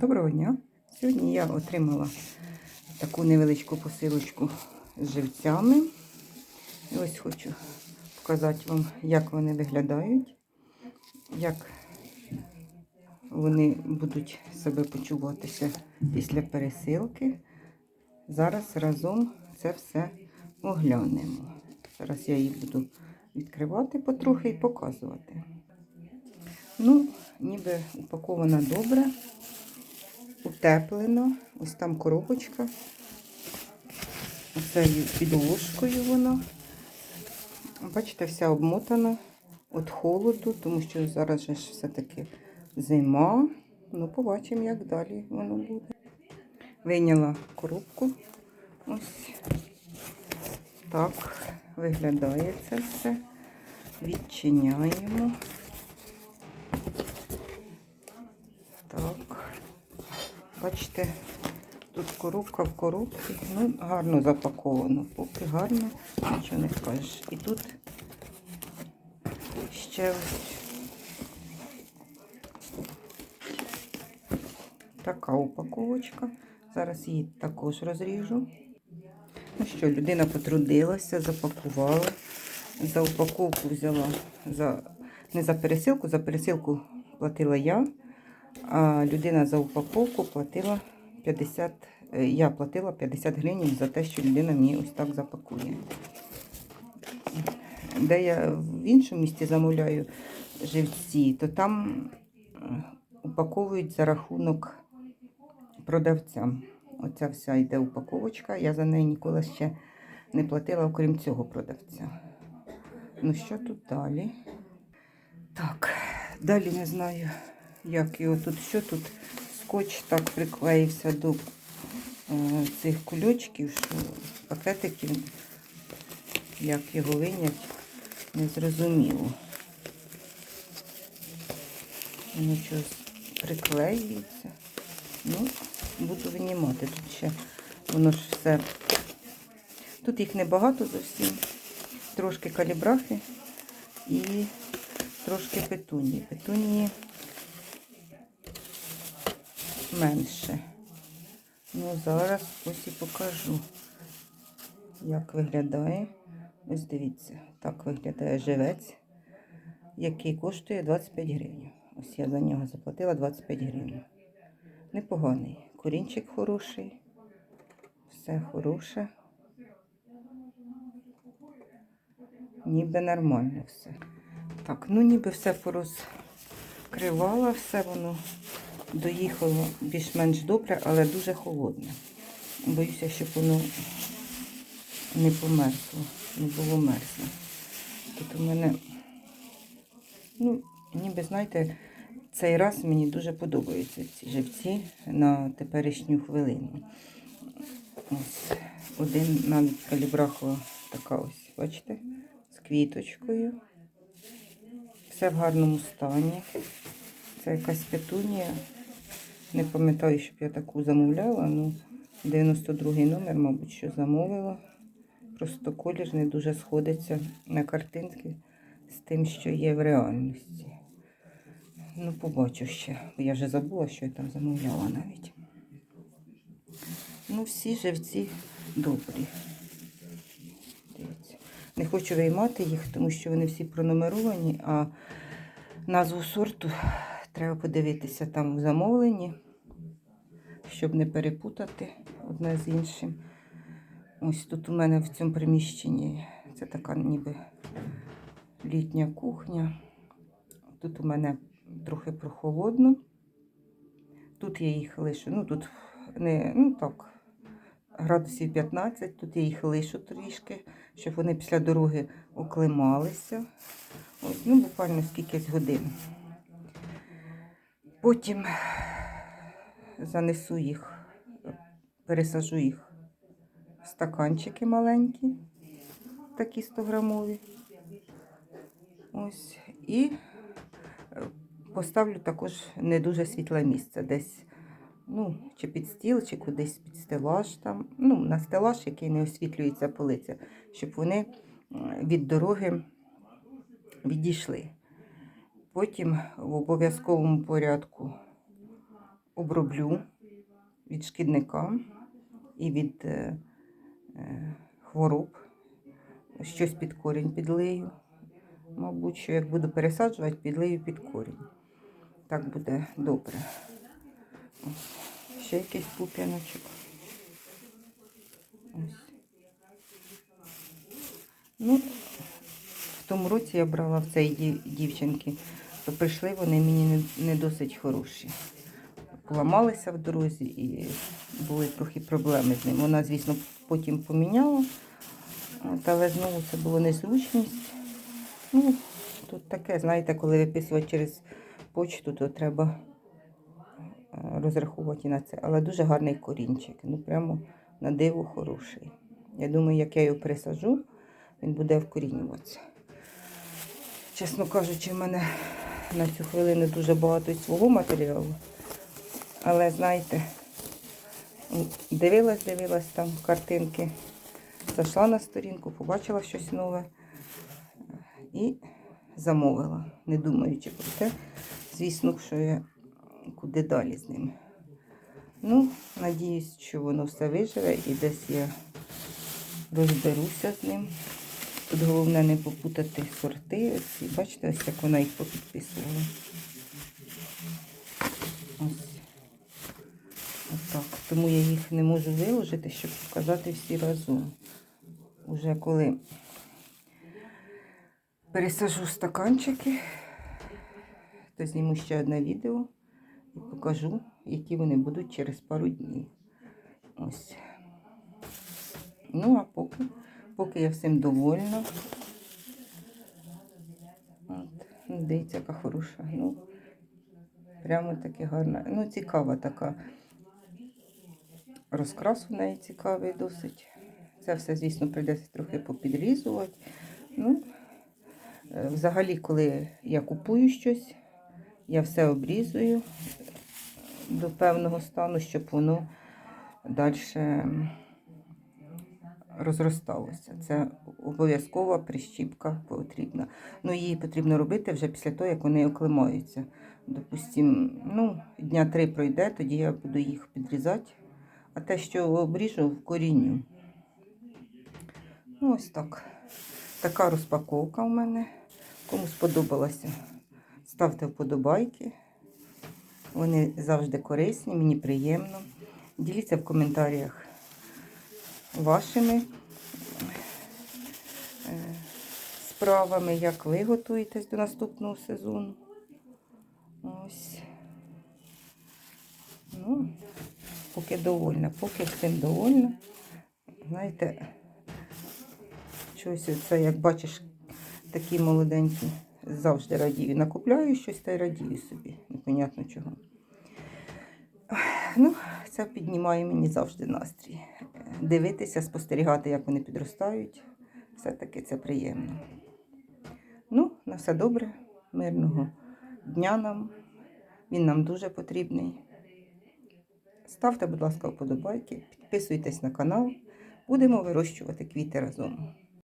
Доброго дня! Сьогодні я отримала таку невеличку посилочку з живцями. І ось хочу показати вам, як вони виглядають, як вони будуть себе почуватися після пересилки. Зараз разом це все оглянемо. Зараз я їх буду відкривати потрохи і показувати. Ну, ніби упакована добре утеплено. Ось там коробочка. Оце під ложкою вона. Бачите, вся обмотана від холоду, тому що зараз же все-таки зима. Ну, побачимо, як далі воно буде. Вийняла коробку. Ось так виглядає це все. Відчиняємо. Так. Бачите, тут коробка в коробці. Ну, гарно запаковано. Поки гарно, нічого не скажеш. І тут ще ось така упаковочка. Зараз її також розріжу. Ну що, людина потрудилася, запакувала. За упаковку взяла за не за пересилку, за пересилку платила я. А людина за упаковку платила 50, е, я платила 50 гривень за те, що людина мені ось так запакує. Де я в іншому місті замовляю живці, то там е, упаковують за рахунок продавця. Оця вся йде упаковочка. Я за неї ніколи ще не платила, окрім цього продавця. Ну, що тут далі? Так, далі не знаю як його тут, що тут скотч так приклеївся до е, цих кульочків, що пакетиків, як його винять, не зрозуміло. Воно щось приклеюється. Ну, буду винімати. Тут ще воно ж все. Тут їх небагато зовсім. Трошки калібрафи і трошки петунії. Петунії менше. Ну, зараз ось і покажу, як виглядає. Ось дивіться, так виглядає живець, який коштує 25 гривень. Ось я за нього заплатила 25 гривень. Непоганий. Корінчик хороший, все хороше. Ніби нормально все. Так, ну ніби все порозкривала, все воно доїхало більш-менш добре, але дуже холодне. Боюся, щоб воно не померзло, не було мерзло. Тут у мене, ну, ніби, знаєте, цей раз мені дуже подобаються ці живці на теперішню хвилину. Ось один навіть калібрахова така ось, бачите, з квіточкою. Все в гарному стані. Це якась петунія. Не пам'ятаю, щоб я таку замовляла. Ну, 92-й номер, мабуть, що замовила. Просто колір не дуже сходиться на картинки з тим, що є в реальності. Ну, побачу ще. Я вже забула, що я там замовляла навіть. Ну, всі живці добрі. Не хочу виймати їх, тому що вони всі пронумеровані, а назву сорту треба подивитися там в замовленні, щоб не перепутати одне з іншим. Ось тут у мене в цьому приміщенні це така ніби літня кухня. Тут у мене трохи прохолодно. Тут я їх лишу, ну тут не, ну так, градусів 15, тут я їх лишу трішки, щоб вони після дороги оклималися. Ось, ну, буквально скількись годин. Потім занесу їх, пересажу їх в стаканчики маленькі, такі 100 грамові. Ось. І е, поставлю також не дуже світле місце, десь, ну, чи під стіл, чи кудись під стелаж там. Ну, на стелаж, який не освітлюється полиця, щоб вони е, від дороги відійшли. Потім в обов'язковому порядку оброблю від шкідника і від е, е, хвороб. Щось під корінь підлию. Мабуть, що як буду пересаджувати, підлию під корінь. Так буде добре. Ще якийсь пуп'яночок. Ну, в тому році я брала в цій дівчинки, то прийшли вони мені не досить хороші. Поламалися в дорозі і були трохи проблеми з ним. Вона, звісно, потім поміняла, але знову це була незручність. Ну, тут таке, знаєте, коли виписувати через почту, то треба е, розраховувати на це. Але дуже гарний корінчик. Ну, прямо на диво хороший. Я думаю, як я його пересаджу, він буде вкорінюватися. Чесно кажучи, в мене на цю хвилину дуже багато свого матеріалу. Але знаєте, дивилась, дивилась там картинки, зайшла на сторінку, побачила щось нове і замовила, не думаючи про те, звісно, що я куди далі з ним. Ну, надіюсь, що воно все виживе і десь я розберуся з ним. Тут головне не попутати сорти. Ось, бачите, ось як вона їх попідписувала. Ось. Ось так. Тому я їх не можу виложити, щоб показати всі разом. Уже коли пересажу стаканчики, то зніму ще одне відео і покажу, які вони будуть через пару днів. Ось. Ну, а поки, поки я всім довольна. От. Дивіться, яка хороша. Ну, прямо таки гарна. Ну, цікава така. Розкрас у неї цікавий досить. Це все, звісно, прийдеться трохи попідрізувати. Ну, е, взагалі, коли я купую щось, я все обрізую до певного стану, щоб воно далі розросталося. Це обов'язкова прищіпка потрібна. Ну, її потрібно робити вже після того, як вони оклимаються. Допустим, ну, дня три пройде, тоді я буду їх підрізати. А те, що обріжу, вкоріню. Ну, ось так. Така розпаковка у мене. Кому сподобалося, ставте вподобайки. Вони завжди корисні, мені приємно. Діліться в коментарях вашими е, справами, як ви готуєтесь до наступного сезону. Ось. Ну, поки довольна, поки всім довольна. Знаєте, щось це, як бачиш, такі молоденькі, завжди радію. Накупляю щось та й радію собі. Непонятно чого. Ну, це піднімає мені завжди настрій. Дивитися, спостерігати, як вони підростають. Все-таки це приємно. Ну, на все добре, мирного дня нам. Він нам дуже потрібний. Ставте, будь ласка, вподобайки, підписуйтесь на канал. Будемо вирощувати квіти разом.